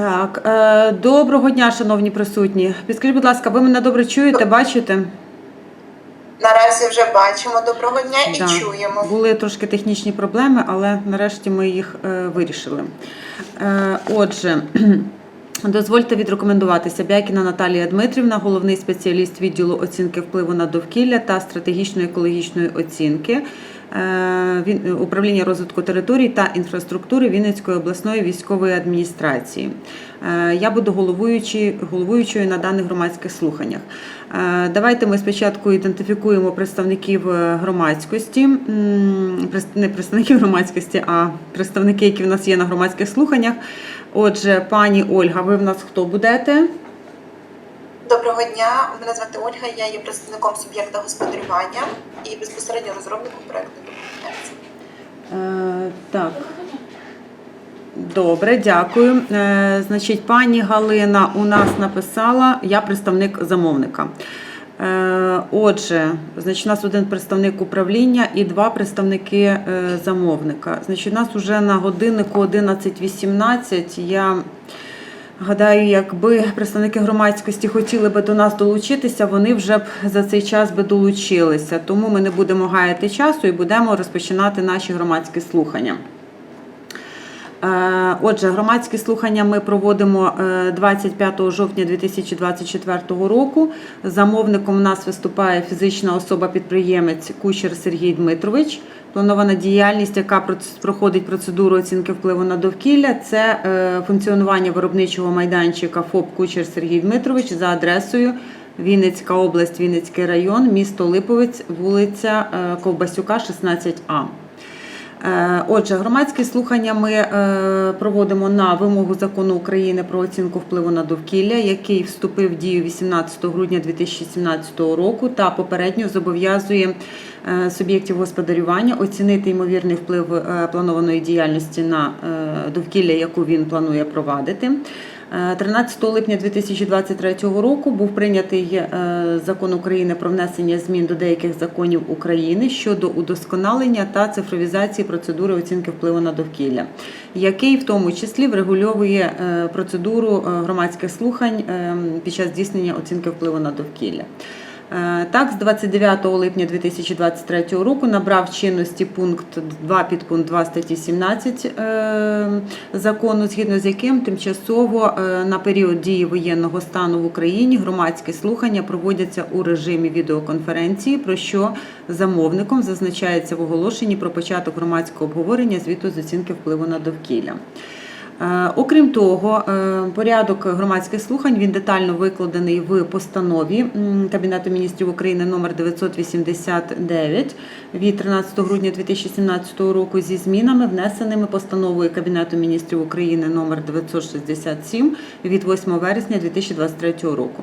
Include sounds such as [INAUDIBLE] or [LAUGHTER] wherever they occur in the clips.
Так, е, доброго дня, шановні присутні. Підскажіть, будь ласка, ви мене добре чуєте, бачите? Наразі вже бачимо доброго дня і Да. чуємо. Були трошки технічні проблеми, але нарешті ми їх е, вирішили. Е, отже, [CLEARS THROAT] дозвольте відрекомендуватися. Бякіна Наталія Дмитрівна, головний спеціаліст відділу оцінки впливу на довкілля та стратегічної екологічної оцінки. Е, управління розвитку територій та інфраструктури Вінницької обласної військової адміністрації. Е, Я буду головуючою на даних громадських слуханнях. Е, Давайте ми спочатку ідентифікуємо представників громадськості, не представників громадськості, а представники, які в нас є на громадських слуханнях. Отже, пані Ольга, ви в нас хто будете? Доброго дня. Мене звати Ольга. Я є представником суб'єкта господарювання і безпосередньо розробником. Е, так. Добре, дякую. Е, значить, пані Галина у нас написала, я представник замовника. Е, отже, значить, у нас один представник управління і два представники е, замовника. Значить, у нас вже на годиннику 11.18. Я гадаю, якби представники громадськості хотіли би до нас долучитися, вони вже б за цей час би долучилися. Тому ми не будемо гаяти часу і будемо розпочинати наші громадські слухання. Е, Отже, громадські слухання ми проводимо е, 25 жовтня 2024 року. Замовником у нас виступає фізична особа-підприємець Кучер Сергій Дмитрович. Планована діяльність, яка проходить процедуру оцінки впливу на довкілля, це е, функціонування виробничого майданчика ФОП Кучер Сергій Дмитрович за адресою Вінницька область, Вінницький район, місто Липовець, вулиця е, Ковбасюка, 16А. Е, Отже, громадські слухання ми е, проводимо на вимогу закону України про оцінку впливу на довкілля, який вступив в дію 18 грудня 2017 року та попередньо зобов'язує е, суб'єктів господарювання оцінити ймовірний вплив планованої діяльності на довкілля, яку він планує провадити. Е, 13 липня 2023 року був прийнятий е, закон України про внесення змін до деяких законів України щодо удосконалення та цифровізації процедури оцінки впливу на довкілля, який в тому числі врегульовує е, процедуру е, громадських слухань е, під час здійснення оцінки впливу на довкілля. Е, Так, з 29 липня 2023 року набрав чинності пункт 2 підпункт 2 статті 17 е, закону, згідно з яким тимчасово е, на період дії воєнного стану в Україні громадські слухання проводяться у режимі відеоконференції, про що замовником зазначається в оголошенні про початок громадського обговорення звіту з оцінки впливу на довкілля. Е, Окрім того, е, порядок громадських слухань він детально викладений в постанові Кабінету міністрів України номер 989 від 13 грудня 2017 року зі змінами, внесеними постановою Кабінету міністрів України номер 967 від 8 вересня 2023 року.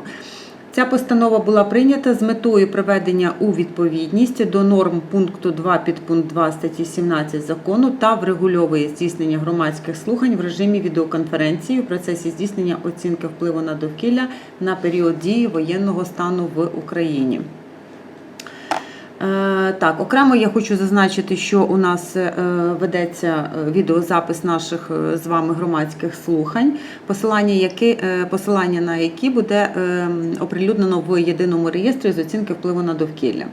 Ця постанова була прийнята з метою приведення у відповідність до норм пункту 2 підпункт 2 статті 17 закону та врегульовує здійснення громадських слухань в режимі відеоконференції у процесі здійснення оцінки впливу на довкілля на період дії воєнного стану в Україні. Так, окремо я хочу зазначити, що у нас е, ведеться е, відеозапис наших е, з вами громадських слухань, посилання, які, посилання на які буде оприлюднено в єдиному реєстрі з оцінки впливу на довкілля.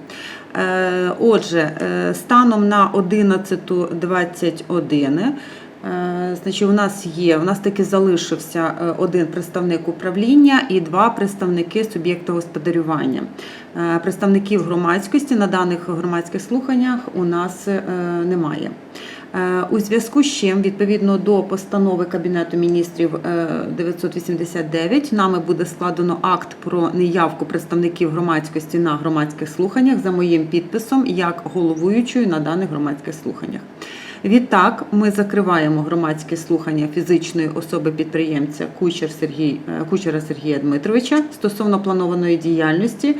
Отже, станом на 11.21 Е, Значить, у нас є, у нас таки залишився е, один представник управління і два представники суб'єкту господарювання. Е, Представників громадськості на даних громадських слуханнях у нас е, немає. Е, У зв'язку з чим, відповідно до постанови Кабінету міністрів е, 989, нами буде складено акт про неявку представників громадськості на громадських слуханнях за моїм підписом як головуючою на даних громадських слуханнях. Відтак, ми закриваємо громадські слухання фізичної особи підприємця Кучер Сергій, е, Кучера Сергія Дмитровича стосовно планованої діяльності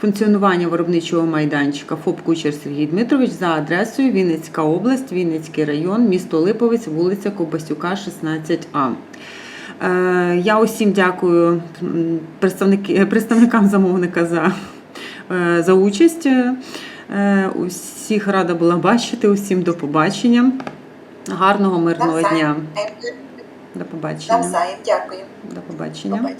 функціонування виробничого майданчика ФОП Кучер Сергій Дмитрович за адресою Вінницька область, Вінницький район, місто Липовець, вулиця Ковбасюка, 16А. Е, Я усім дякую представникам замовника за, е, за участь. Е, Усіх рада була бачити, усім до побачення. Гарного мирного дня. До побачення. Навзаєм. Дякую. До. Побачення.